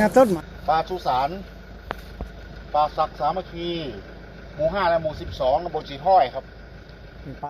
หน้าต้นไม้ป่าชุสารป่าศักดิ์สามัคคี หมู่ห้าและหมู่สิบสองตำบลสีห้อยครับเป็นป่า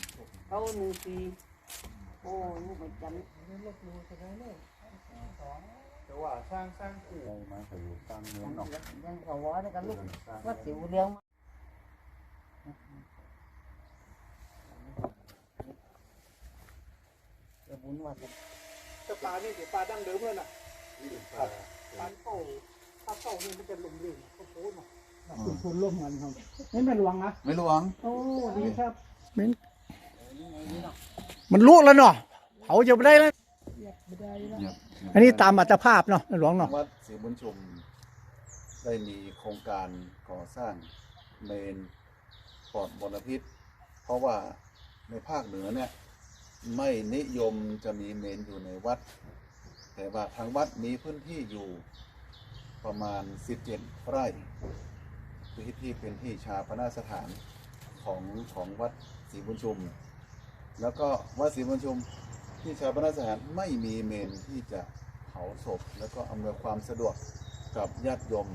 เขาหนึ่งปีโอ้ลูกประจำแต่ว่าสร้างสร้างกู่มาเคยอยู่ตั้งเมืองหนอกยังเขาว่าในกันลูกว่าสิวเลี้ยงจะบุญว่าจะแต่ปลานี่เดี๋ยวปลาดั้งเดิมเลยน่ะปลาเต่าปลาเต่านี่มันจะหลงเหลวเขาโพสต์มาคุณคุณร่วมกันครับนี่เป็นหลวงนะไม่หลวงโอ้ดีครับมัน มันลุแล้วเนาะเผาจะไม่ได้แล้วไม่ได้ละอันนี้ตามอัตภาพเนาะหลวงเนาะวัดศรีบุญชุมได้มีโครงการก่อสร้างเมนปลอดมลพิษ เพราะว่าในภาคเหนือเนี่ย ไม่นิยมจะมีเมนอยู่ในวัด แต่ว่าทางวัดมีพื้นที่อยู่ประมาณ 17 ไร่คือที่เป็นที่ชาปนาสถานของของวัดศรีบุญชุม แล้วก็วัดศรีบุญชุมที่ชาวปนาสถานไม่มีเมนที่จะเผาศพ แล้วก็อำนวยความสะดวกกับญาติโยม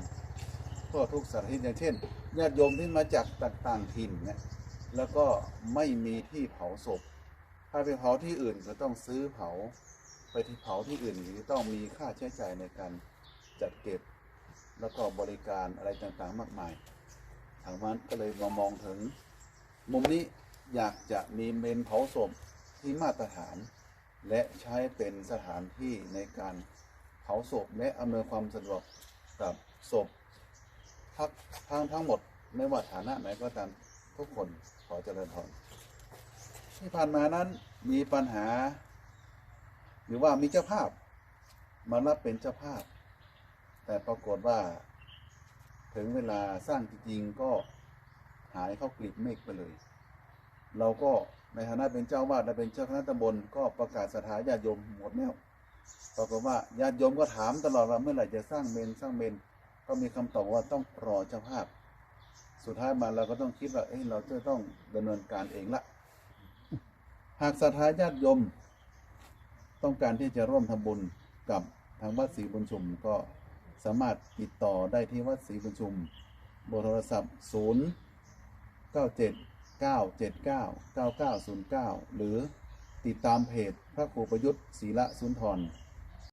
ทั่วทุกสถานที่อย่างเช่นญาติโยมที่มาจากต่างๆถิ่นเนี่ยแล้วก็ไม่มีที่เผาศพ ถ้าไปเผาที่อื่นก็ต้องซื้อเผาไปที่เผาที่อื่นก็ต้องมีค่าใช้จ่ายในการจัดเก็บ แล้วก็บริการอะไรต่างๆมากมาย ทางวัดก็เลยมามองถึงมุมนี้ อยากจะมีเมนเผาศพที่มาตรฐาน และใช้เป็นสถานที่ในการเผาศพและอำนวยความสะดวกกับศพทักทั้งทั้งหมดไม่ว่าฐานะไหนก็ตามทุกคนขอเจริญพรที่ผ่านมานั้นมีปัญหา หรือว่ามีเจ้าภาพมารับเป็นเจ้าภาพ แต่ปรากฏว่าถึงเวลาสร้างจริงๆก็หายเข้ากลีบเมฆไปเลย เราก็ในฐานะเป็นเจ้าวาดและเป็นเจ้าคณะตำบลก็ประกาศสถาญาติโยมหมดแล้วปรากฏว่าญาติโยมก็ถามตลอดว่าเมื่อไหร่จะสร้างเมนสร้างเมน ก็มีคำตอบว่าต้องรอเจ้าภาพ สุดท้ายมาเราก็ต้องคิดว่าเอ้ยเราจะต้องดำเนินการเองละ หากศรัทธาญาติโยมต้องการที่จะร่วมทำบุญกับทางวัดศรีบุญชุมก็สามารถติดต่อได้ที่วัดศรีบุญชุมเบอร์โทรศัพท์ 0 9 7 9 7 9 9 9 0 9 หรือติดตามเพจพระครูประยุทธ์ศีละสุนทร